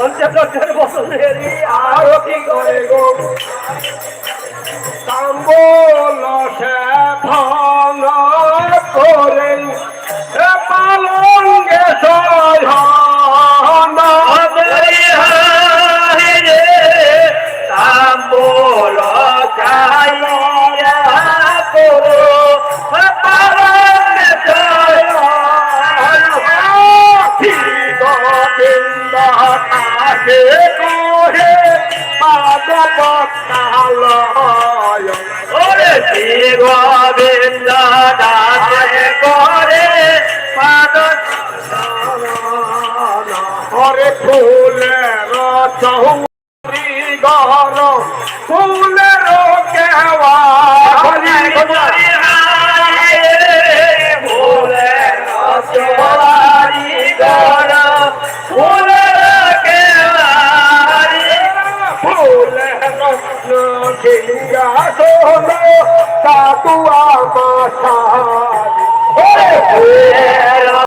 মঞ্চে চর্চার বসন্ত আরো কি গো গোবিন্দ দাসে করে পাদ হরে ফুলের চৌরি গর ফুল তো হলো কাকুয়া মাথা